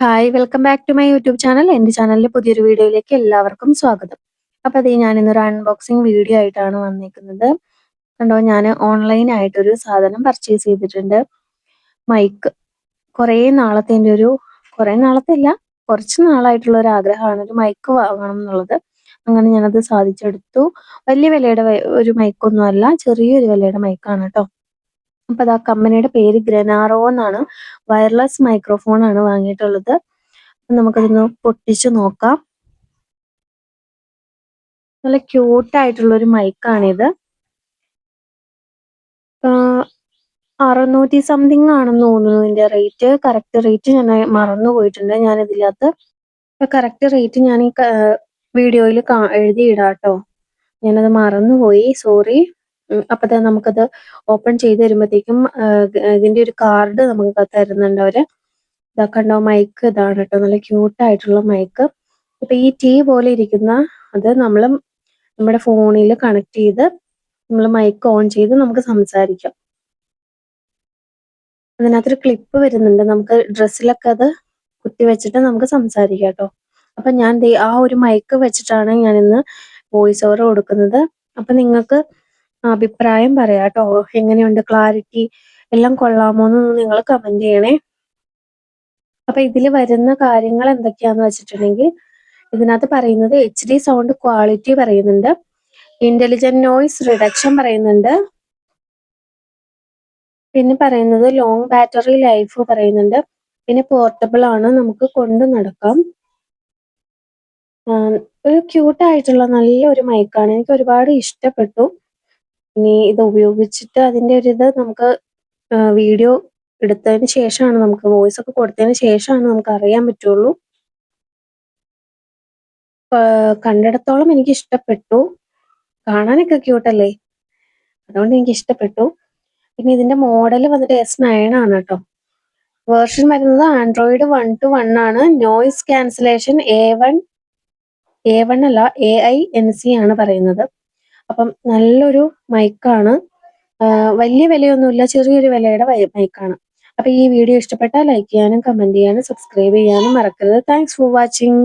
Hi welcome back to my YouTube channel എന്റെ ചാനലിലെ പുതിയൊരു വീഡിയോയിലേക്ക് എല്ലാവർക്കും സ്വാഗതം. അപ്പോൾ അതേ ഞാൻ ഇന്നൊരു അൺബോക്സിങ് വീഡിയോ ആയിട്ടാണ് വന്നിരിക്കുന്നത് കണ്ടോ ഞാൻ ഓൺലൈനായിട്ടൊരു സാധനം പർച്ചേസ് ചെയ്തിട്ടുണ്ട്. മൈക്ക് കുറേ നാളത്തെ എന്റെ ഒരു കുറേ നാളത്തെ അല്ല കുറച്ച് നാളായിട്ടുള്ള ഒരു ആഗ്രഹമാണ് ഒരു മൈക്ക് വാങ്ങണം എന്നുള്ളത്. അങ്ങനെ ഞാനത് സാധിച്ചെടുത്തു. വലിയ വിലയുടെ ഒരു മൈക്കൊന്നും അല്ല ചെറിയൊരു വിലയുടെ മൈക്കാണ് കേട്ടോ. അപ്പൊ അത് ആ കമ്പനിയുടെ പേര് ഗ്രനാറോ എന്നാണ്. വയർലെസ് മൈക്രോഫോൺ ആണ് വാങ്ങിയിട്ടുള്ളത്. നമുക്കതൊന്ന് പൊട്ടിച്ചു നോക്കാം. നല്ല ക്യൂട്ടായിട്ടുള്ള ഒരു മൈക്കാണിത് അറുന്നൂറ്റി സംതിങ് ആണെന്ന് തോന്നുന്നു ഇതിന്റെ റേറ്റ് കറക്റ്റ് റേറ്റ് ഞാൻ മറന്നു പോയിട്ടുണ്ട് ഞാൻ ഇതിനകത്ത് കറക്റ്റ് റേറ്റ് ഞാൻ ഈ വീഡിയോയിൽ എഴുതിയിടാട്ടോ. ഞാനത് മറന്നുപോയി സോറി അപ്പൊ നമുക്കത് ഓപ്പൺ ചെയ്ത് വരുമ്പോഴത്തേക്കും ഇതിന്റെ ഒരു കാർഡ് നമുക്ക് തരുന്നുണ്ട് അവർ. ഇതാ കണ്ടോ മൈക്ക് ഇതാണ് കേട്ടോ നല്ല ക്യൂട്ടായിട്ടുള്ള മൈക്ക് അപ്പൊ ഈ ടീ പോലെ ഇരിക്കുന്ന അത് നമ്മൾ നമ്മുടെ ഫോണിൽ കണക്ട് ചെയ്ത് നമ്മൾ മൈക്ക് ഓൺ ചെയ്ത് നമുക്ക് സംസാരിക്കാം. അതിനകത്തൊരു ക്ലിപ്പ് വരുന്നുണ്ട് നമുക്ക് ഡ്രസ്സിലൊക്കെ അത് കുത്തി വെച്ചിട്ട് നമുക്ക് സംസാരിക്കാം കേട്ടോ. അപ്പൊ ഞാൻ ആ ഒരു മൈക്ക് വെച്ചിട്ടാണ് ഞാൻ ഇന്ന് വോയിസ് ഓവർ കൊടുക്കുന്നത്. അപ്പൊ നിങ്ങൾക്ക് അഭിപ്രായം പറയാട്ടോ. എങ്ങനെയുണ്ട്? ക്ലാരിറ്റി എല്ലാം കൊള്ളാമോ എന്ന് നിങ്ങൾ കമന്റ് ചെയ്യണേ. അപ്പൊ ഇതിൽ വരുന്ന കാര്യങ്ങൾ എന്തൊക്കെയാന്ന് വെച്ചിട്ടുണ്ടെങ്കിൽ ഇതിനകത്ത് പറയുന്നത് എച്ച് ഡി സൗണ്ട് ക്വാളിറ്റി പറയുന്നുണ്ട്. ഇന്റലിജന്റ് നോയിസ് റിഡക്ഷൻ പറയുന്നുണ്ട്. പിന്നെ പറയുന്നത് ലോങ് ബാറ്ററി ലൈഫ് പറയുന്നുണ്ട്. പിന്നെ പോർട്ടബിൾ ആണ് നമുക്ക് കൊണ്ടു നടക്കാം. ഒരു ക്യൂട്ടായിട്ടുള്ള നല്ലൊരു മൈക്കാണ് എനിക്ക് ഒരുപാട് ഇഷ്ടപ്പെട്ടു. ഇനി ഇത് ഉപയോഗിച്ചിട്ട് അതിന്റെ ഒരു ഇത് നമുക്ക് വീഡിയോ എടുത്തതിന് ശേഷമാണ് നമുക്ക് വോയിസ് ഒക്കെ കൊടുത്തതിന് ശേഷമാണ് നമുക്ക് അറിയാൻ പറ്റുള്ളൂ. കണ്ടിടത്തോളം എനിക്ക് ഇഷ്ടപ്പെട്ടു. കാണാനൊക്കെ ക്യൂട്ടല്ലേ അതുകൊണ്ട് എനിക്ക് ഇഷ്ടപ്പെട്ടു. പിന്നെ ഇതിന്റെ മോഡൽ വന്നിട്ട് എസ് നയൻ ആണ് കേട്ടോ. വേർഷൻ വരുന്നത് ആൻഡ്രോയിഡ് വൺ ടു വൺ ആണ്. Noise cancellation A one A one അല്ല എ ഐ എൻ സി ആണ് പറയുന്നത്. അപ്പം നല്ലൊരു മൈക്കാണ്. വലിയ വിലയൊന്നുമില്ല ചെറിയൊരു വിലയുടെ മൈക്കാണ്. അപ്പൊ ഈ വീഡിയോ ഇഷ്ടപ്പെട്ടാൽ ലൈക്ക് ചെയ്യാനും കമന്റ് ചെയ്യാനും സബ്സ്ക്രൈബ് ചെയ്യാനും മറക്കരുത്. Thanks for watching.